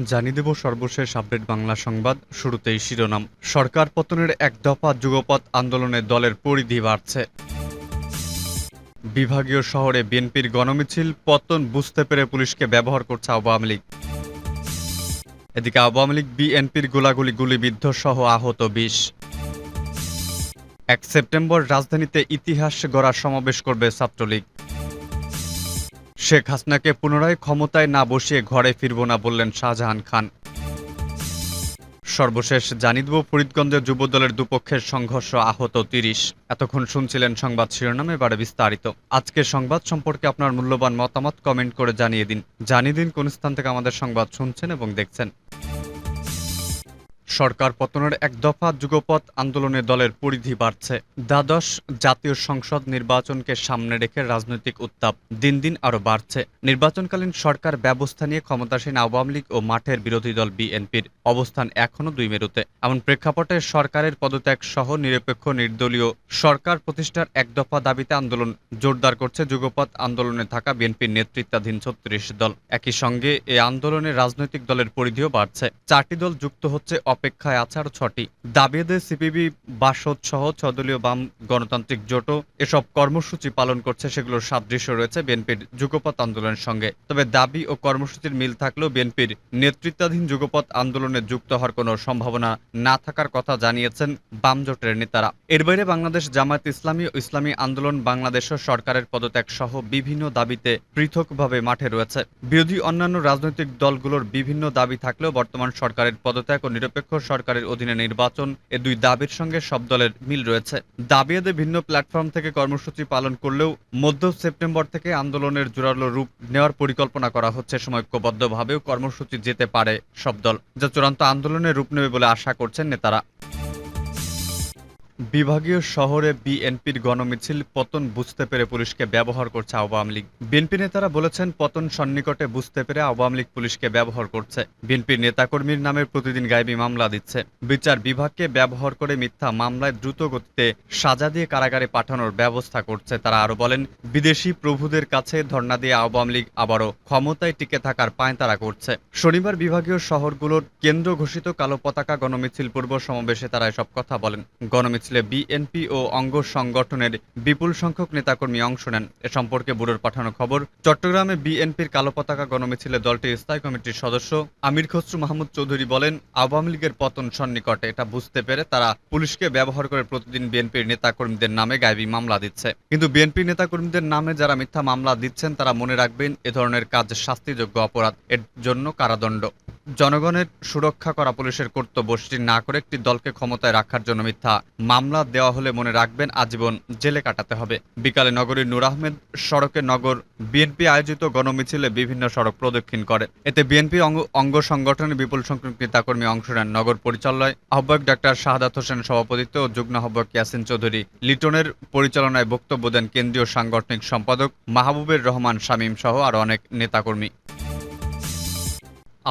জানিয়ে দেব সর্বশেষ আপডেট বাংলা সংবাদ। শুরুতেই শিরোনাম। সরকার পতনের এক দফা যুগপৎ আন্দোলনে দলের পরিধি বাড়ছে। বিভাগীয় শহরে বিএনপির গণমিছিল, পতন বুঝতে পেরে পুলিশকে ব্যবহার করছে আওয়ামী লীগ। এদিকে আওয়ামী লীগ, বিএনপির গোলাগুলি গুলিবিদ্ধ সহ আহত বিশ। এক সেপ্টেম্বর রাজধানীতে ইতিহাস গড়া সমাবেশ করবে ছাত্রলীগ। শেখ হাসনাকে পুনরায় ক্ষমতায় না বসিয়ে ঘরে ফিরব না বললেন শাহজাহান খান। সর্বশেষ জানিয়ে দেব ফরিদগঞ্জের যুবদলের দুপক্ষের সংঘর্ষ আহত তিরিশ। এতক্ষণ শুনছিলেন সংবাদ শিরোনামে, এবারে বিস্তারিত। আজকের সংবাদ সম্পর্কে আপনার মূল্যবান মতামত কমেন্ট করে জানিয়ে দিন। জানিয়ে দিন কোন স্থান থেকে আমাদের সংবাদ শুনছেন এবং দেখছেন। সরকার পতনের এক দফা যুগপৎ আন্দোলনে দলের পরিধি বাড়ছে। দ্বাদশ জাতীয় সংসদ নির্বাচনকে সামনে রেখে রাজনৈতিক উত্তাপ দিন দিন আরও বাড়ছে। নির্বাচনকালীন সরকার ব্যবস্থা নিয়ে ক্ষমতাসীন আওয়ামী লীগ ও মাঠের বিরোধী দল বিএনপির অবস্থান এখনও দুই মেরুতে। এমন প্রেক্ষাপটে সরকারের পদত্যাগ সহ নিরপেক্ষ নির্দলীয় সরকার প্রতিষ্ঠার এক দফা দাবিতে আন্দোলন জোরদার করছে যুগপৎ আন্দোলনে থাকা বিএনপির নেতৃত্বাধীন ছত্রিশ দল। একই সঙ্গে এই আন্দোলনে রাজনৈতিক দলের পরিধিও বাড়ছে। চারটি দল যুক্ত হচ্ছে অপেক্ষায় আছে আরও ছটি। দাবিয়েদে সিপিবি বাসদ সহ ছদলীয় বাম গণতান্ত্রিক জোটও এসব কর্মসূচি পালন করছে, সেগুলোর সাদৃশ্য রয়েছে বিএনপির যুগপৎ আন্দোলনের সঙ্গে। তবে দাবি ও কর্মসূচির মিল থাকলেও বিএনপির নেতৃত্বাধীন যুগপৎ আন্দোলনে যুক্ত হওয়ার কোনো সম্ভাবনা না থাকার কথা জানিয়েছেন বাম জোটের নেতারা। এর বাইরে বাংলাদেশ জামায়াত ইসলামী ও ইসলামী আন্দোলন বাংলাদেশও সরকারের পদত্যাগ সহ বিভিন্ন দাবিতে পৃথকভাবে মাঠে রয়েছে। বিরোধী অন্যান্য রাজনৈতিক দলগুলোর বিভিন্ন দাবি থাকলেও বর্তমান সরকারের পদত্যাগ ও নিরপেক্ষ সরকারের অধীনে নির্বাচন, এ দুই দাবির সঙ্গে সব দলের মিল রয়েছে। দাবিয়াদে ভিন্ন প্ল্যাটফর্ম থেকে কর্মসূচি পালন করলেও মধ্য সেপ্টেম্বর থেকে আন্দোলনের জোরালো রূপ নেওয়ার পরিকল্পনা করা হচ্ছে সময়ক্যবদ্ধভাবেও কর্মসূচি যেতে পারে সব দল, যা চূড়ান্ত আন্দোলনের রূপ নেবে বলে আশা করছেন নেতারা। বিভাগীয় শহরে বিএনপির গণমিছিল, পতন বুঝতে পেরে পুলিশকে ব্যবহার করছে আওয়ামী লীগ। বিএনপি নেতারা বলেছেন, পতন সন্নিকটে বুঝতে পেরে আওয়ামী লীগ পুলিশকে ব্যবহার করছে। বিএনপির নেতাকর্মীর নামে প্রতিদিন গায়েবী মামলা দিচ্ছে। বিচার বিভাগকে ব্যবহার করে মিথ্যা মামলায় দ্রুত গতিতে সাজা দিয়ে কারাগারে পাঠানোর ব্যবস্থা করছে। তারা আরও বলেন, বিদেশি প্রভুদের কাছে ধর্ণা দিয়ে আওয়ামী লীগ আবারও ক্ষমতায় টিকে থাকার পায়তারা করছে। শনিবার বিভাগীয় শহরগুলোর কেন্দ্র ঘোষিত কালো পতাকা গণমিছিল পূর্ব সমাবেশে তারা এসব কথা বলেন। গণমিছিলে বিএনপি ও অঙ্গ সংগঠনের বিপুল সংখ্যক নেতাকর্মী অংশ নেন। এ সম্পর্কে ব্যুরোর পাঠানো খবর, চট্টগ্রামে বিএনপির কালো পতাকা গণমিছিলে দলটির স্থায়ী কমিটির সদস্য আমির খসরু মাহমুদ চৌধুরী বলেন, আওয়ামী লীগের পতন সন্নিকটে এটা বুঝতে পেরে তারা পুলিশকে ব্যবহার করে প্রতিদিন বিএনপির নেতাকর্মীদের নামে গায়েবী মামলা দিচ্ছে। কিন্তু বিএনপি নেতাকর্মীদের নামে যারা মিথ্যা মামলা দিচ্ছেন, তারা মনে রাখবেন, এ ধরনের কাজ শাস্তিযোগ্য অপরাধ। এর জন্য কারাদণ্ড। জনগণের সুরক্ষা করা পুলিশের কর্তব্য সেটি না করে একটি দলকে ক্ষমতায় রাখার জন্য মিথ্যা মামলা দেওয়া হলে মনে রাখবেন আজীবন জেলে কাটাতে হবে। বিকালে নগরীর নূর আহমেদ সড়কে নগর বিএনপি আয়োজিত গণমিছিলে বিভিন্ন সড়ক প্রদক্ষিণ করে। এতে বিএনপি অঙ্গ সংগঠনের বিপুল সংখ্যক নেতাকর্মী অংশ নেন নগর পরিচালনায় আহ্বায়ক ডাক্তার শাহাদাত হোসেন সভাপতিত্ব ও যুগ্ম আহ্বায়ক ইয়াসিন চৌধুরী লিটনের পরিচালনায় বক্তব্য দেন কেন্দ্রীয় সাংগঠনিক সম্পাদক মাহবুবের রহমান শামীম সহ আরও অনেক নেতাকর্মী।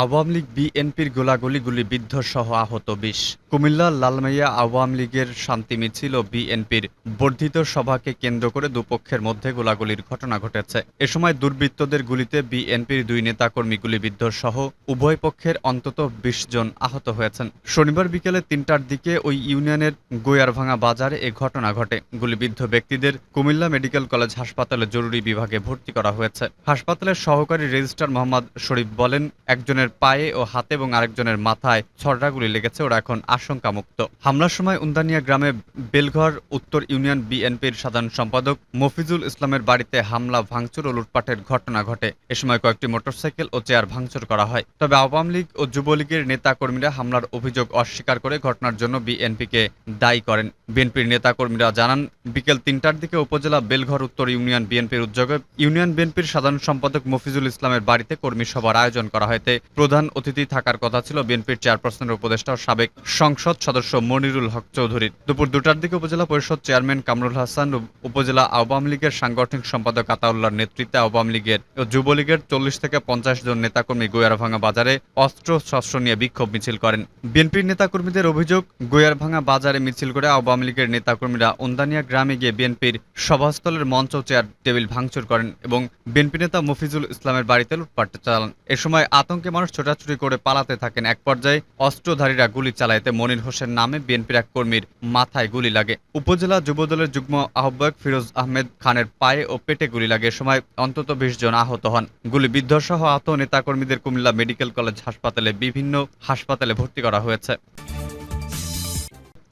আওয়ামী লীগ বিএনপির গোলাগুলি গুলিবিদ্ধ সহ আহত বিশ কুমিল্লা লালমাইয়া আওয়ামী লীগের শান্তি মিছিল ও বিএনপির বর্ধিত সভাকে কেন্দ্র করে দুপক্ষের মধ্যে গোলাগুলির ঘটনা ঘটেছে। এ সময় দুর্বৃত্তদের গুলিতে বিএনপির দুই নেতাকর্মী গুলিবিদ্ধ সহ উভয় পক্ষের অন্তত বিশ জন আহত হয়েছেন। শনিবার বিকেলে তিনটার দিকে ওই ইউনিয়নের গোয়ারভাঙা বাজারে এ ঘটনা ঘটে। গুলিবিদ্ধ ব্যক্তিদের কুমিল্লা মেডিকেল কলেজ হাসপাতালে জরুরি বিভাগে ভর্তি করা হয়েছে। হাসপাতালের সহকারী রেজিস্ট্রার মোহাম্মদ শরীফ বলেন, একজনের পায়ে ও হাতে এবং আরেকজনের মাথায় ছড়াগুলি লেগেছে, ওরা এখন আশঙ্কামুক্ত। হামলার সময় উন্দানিয়া গ্রামে বেলঘর উত্তর ইউনিয়ন বিএনপির সাধারণ সম্পাদক মফিজুল ইসলামের বাড়িতে হামলা, ভাঙচুর ও লুটপাটের ঘটনা ঘটে। এ সময় কয়েকটি মোটরসাইকেল ও চেয়ার ভাঙচুর করা হয়। তবে আওয়ামী লীগ ও যুবলীগের নেতাকর্মীরা হামলার অভিযোগ অস্বীকার করে ঘটনার জন্য বিএনপিকে দায়ী করেন। বিএনপির নেতাকর্মীরা জানান, বিকেল তিনটার দিকে উপজেলা বেলঘর উত্তর ইউনিয়ন বিএনপির উদ্যোগে ইউনিয়ন বিএনপির সাধারণ সম্পাদক মফিজুল ইসলামের বাড়িতে কর্মী সভার আয়োজন করা হয়। এতে প্রধান অতিথি থাকার কথা ছিল বিএনপির চেয়ারপারসনের উপদেষ্টা সাবেক সংসদ সদস্য মনিরুল হক চৌধুরীর দুপুর দুটার দিকে উপজেলা পরিষদ চেয়ারম্যান কামরুল হাসান উপজেলা আওয়ামী লীগের সাংগঠনিক সম্পাদক আতাউল্লাহর নেতৃত্বে আওয়ামী লীগের ও যুবলীগের চল্লিশ থেকে পঞ্চাশ জন নেতাকর্মী গোয়ারভাঙা বাজারে অস্ত্র শস্ত্র নিয়ে বিক্ষোভ মিছিল করেন। বিএনপির নেতাকর্মীদের অভিযোগ, গোয়ারভাঙা বাজারে মিছিল করে আওয়ামী লীগের নেতাকর্মীরা ওন্দানিয়া গ্রামে গিয়ে বিএনপির সভাস্থলের মঞ্চ চেয়ার টেবিল ভাঙচুর করেন এবং বিএনপি নেতা মফিজুল ইসলামের বাড়িতে লুটপাট চালান। এ সময় আতঙ্কে মানুষ ছোটাছুটি করে পালাতে থাকেন। এক পর্যায়ে অস্ত্রধারীরা গুলি চালাইতে মনির হোসেন নামে বিএনপির এক কর্মীর মাথায় গুলি লাগে। উপজেলা যুবদলের যুগ্ম আহ্বায়ক ফিরোজ আহমেদ খানের পায়ে ও পেটে গুলি লাগে। সময় অন্তত বিশ জন আহত হন। গুলি গুলিবিদ্ধ সহ আহত নেতাকর্মীদের কুমিল্লা মেডিকেল কলেজ হাসপাতালে বিভিন্ন হাসপাতালে ভর্তি করা হয়েছে।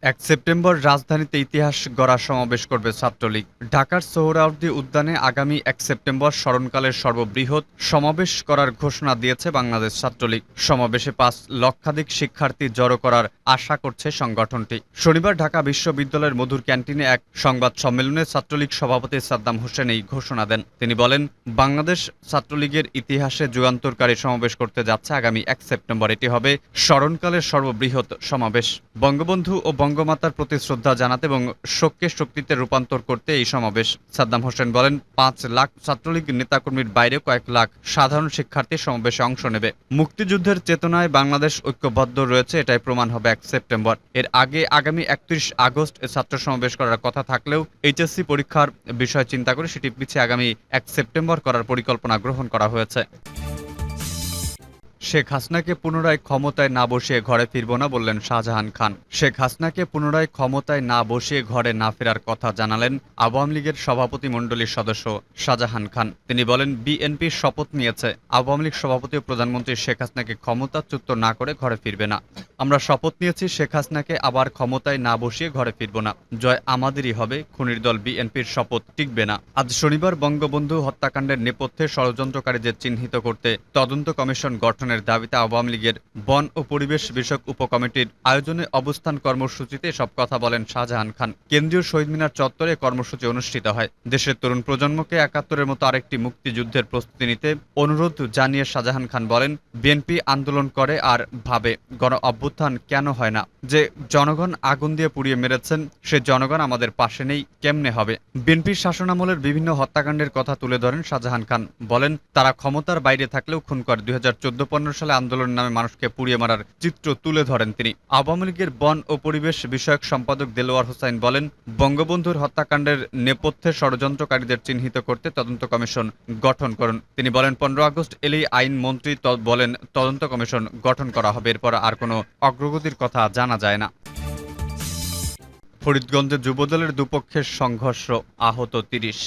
এক সেপ্টেম্বর রাজধানীতে ইতিহাস গড়া সমাবেশ করবে ছাত্রলীগ। ঢাকার সোহরাওয়ার্দী উদ্যানে আগামী এক সেপ্টেম্বর স্মরণকালের সর্ববৃহৎ সমাবেশ করার ঘোষণা দিয়েছে বাংলাদেশ ছাত্রলীগ। সমাবেশে পাঁচ লক্ষাধিক শিক্ষার্থী জড়ো করার আশা করছে সংগঠনটি। শনিবার ঢাকা বিশ্ববিদ্যালয়ের মধুর ক্যান্টিনে এক সংবাদ সম্মেলনে ছাত্রলীগ সভাপতি সাদ্দাম হোসেন এই ঘোষণা দেন। তিনি বলেন, বাংলাদেশ ছাত্রলীগের ইতিহাসে যুগান্তরকারী সমাবেশ করতে যাচ্ছে আগামী এক সেপ্টেম্বর। এটি হবে স্মরণকালের সর্ববৃহৎ সমাবেশ। বঙ্গবন্ধু ও বঙ্গমাতার প্রতি শ্রদ্ধা জানাতে এবং শোককে শক্তিতে রূপান্তর করতে এই সমাবেশ। সাদ্দাম হোসেন বলেন, পাঁচ লাখ ছাত্রলীগ নেতাকর্মীর বাইরে কয়েক লাখ সাধারণ শিক্ষার্থী সমাবেশে অংশ নেবে। মুক্তিযুদ্ধের চেতনায় বাংলাদেশ ঐক্যবদ্ধ রয়েছে, এটাই প্রমাণ হবে এক সেপ্টেম্বর। এর আগে আগামী একত্রিশ আগস্ট ছাত্র সমাবেশ করার কথা থাকলেও এইচএসসি পরীক্ষার বিষয় চিন্তা করে সেটি পিছিয়ে আগামী এক সেপ্টেম্বর করার পরিকল্পনা গ্রহণ করা হয়েছে। শেখ হাসনাকে পুনরায় ক্ষমতায় না বসিয়ে ঘরে ফিরব না বললেন শাহজাহান খান। শেখ হাসনাকে পুনরায় ক্ষমতায় না বসিয়ে ঘরে না ফেরার কথা জানালেন আওয়ামী লীগের সভাপতি মণ্ডলীর সদস্য শাহজাহান খান। তিনি বলেন, বিএনপি শপথ নিয়েছে। আওয়ামী লীগ সভাপতি ও প্রধানমন্ত্রী শেখ হাসিনাকে ক্ষমতাচ্যুত না করে ঘরে ফিরবে না। আমরা শপথ নিয়েছি, শেখ হাসনাকে আবার ক্ষমতায় না বসিয়ে ঘরে ফিরব না। জয় আমাদেরই হবে, খুনির দল বিএনপির শপথ টিকবে না। আজ শনিবার বঙ্গবন্ধু হত্যাকাণ্ডের নেপথ্যে ষড়যন্ত্রকারীদের চিহ্নিত করতে তদন্ত কমিশন গঠনের দাবিতে আওয়ামী লীগের বন ও পরিবেশ বিষয়ক উপকমিটির আয়োজনে অবস্থান কর্মসূচিতে সব কথা বলেন শাহজাহান খান। কেন্দ্রীয় শহীদ মিনার চত্বরে কর্মসূচি অনুষ্ঠিত হয়। দেশের তরুণ প্রজন্মকে একাত্তরের মতো আরেকটি মুক্তিযুদ্ধের প্রস্তুতি নিতে অনুরোধ জানিয়ে শাহজাহান খান বলেন, বিএনপি আন্দোলন করে আর ভাবে। গণ অভ্যুত্থান কেন হয় না? যে জনগণ আগুন দিয়ে পুড়িয়ে মেরেছেন, সে জনগণ আমাদের পাশে নেই, কেমনে হবে? বিএনপির শাসনামলের বিভিন্ন হত্যাকাণ্ডের কথা তুলে ধরেন শাহজাহান খান। বলেন, তারা ক্ষমতার বাইরে থাকলেও খুন করে দুই হাজার চোদ্দ পনেরো সালে আন্দোলনের নামে মানুষকে পুড়িয়ে মারার চিত্র তুলে ধরেন তিনি। আওয়ামী লীগের বন ও পরিবেশ বিষয়ক সম্পাদক দেলোয়ার হোসাইন বলেন, বঙ্গবন্ধুর হত্যাকাণ্ডের নেপথ্যে ষড়যন্ত্রকারীদের চিহ্নিত করতে তদন্ত কমিশন গঠন করুন। তিনি বলেন, পনেরো আগস্ট এলেই আইন মন্ত্রী বলেন, তদন্ত কমিশন গঠন করা হবে। এরপর আর কোনো অগ্রগতির কথা জানা যায় না। ফরিদগঞ্জে যুবদলের দুপক্ষের সংঘর্ষ, আহত তিরিশ।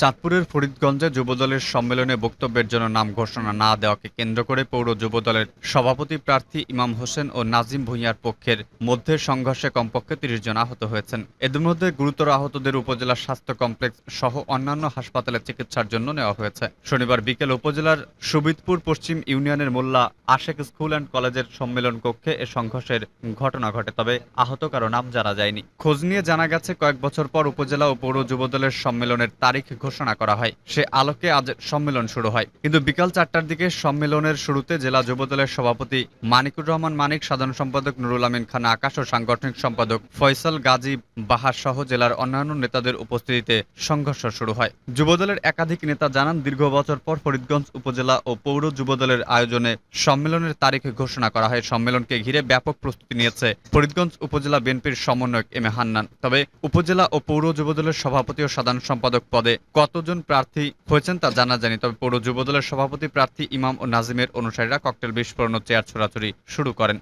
চাঁদপুরের ফরিদগঞ্জে যুবদলের সম্মেলনে বক্তব্যের জন্য নাম ঘোষণা না দেওয়াকে কেন্দ্র করে পৌর যুবদলের সভাপতি প্রার্থী ইমাম হোসেন ও নাজিম ভুঁইয়ার পক্ষের মধ্যে সংঘর্ষে কমপক্ষে তিরিশ জন আহত হয়েছেন। এদের মধ্যে গুরুতর আহতদের উপজেলা স্বাস্থ্য কমপ্লেক্স সহ অন্যান্য হাসপাতালে চিকিৎসার জন্য নেওয়া হয়েছে। শনিবার বিকেল উপজেলার সুবিদপুর পশ্চিম ইউনিয়নের মোল্লা আশেক স্কুল অ্যান্ড কলেজের সম্মেলন কক্ষে এ সংঘর্ষের ঘটনা ঘটে, তবে আহত কারও নাম জানা যায়নি। খোঁজ নিয়ে জানা গেছে, কয়েক বছর পর উপজেলা ও পৌর যুবদলের সম্মেলনের তারিখ ঘোষণা করা হয়। সে আলোকে আজ সম্মেলন শুরু হয়। কিন্তু বিকাল চারটার দিকে সম্মেলনের শুরুতে জেলা যুবদলের সভাপতি মানিকুর রহমান মানিক, সাধারণ সম্পাদক নুরুল আমিন খান আকাশ ও সাংগঠনিক সম্পাদক ফয়সাল গাজী বাহার সহ জেলার অন্যান্য নেতাদের উপস্থিতিতে সংঘর্ষ শুরু হয়। যুবদলের একাধিক নেতা জানান, দীর্ঘ বছর পর ফরিদগঞ্জ উপজেলা ও পৌর যুবদলের আয়োজনে সম্মেলনের তারিখ ঘোষণা করা হয়। সম্মেলনকে ঘিরে ব্যাপক প্রস্তুতি নিয়েছে ফরিদগঞ্জ উপজেলা বিএনপির সমন্বয়ক এম এ হান্নান। তবে উপজেলা ও পৌর যুবদলের সভাপতি ও সাধারণ সম্পাদক পদে কতজন প্রার্থী হয়েছেন তা জানা যায়নি। তবে পৌর যুবদলের সভাপতি প্রার্থী ইমাম ও নাজিমের অনুসারীরা ককটেল বিস্ফোরণ ও চেয়ার ছোড়াছুড়ি শুরু করেন।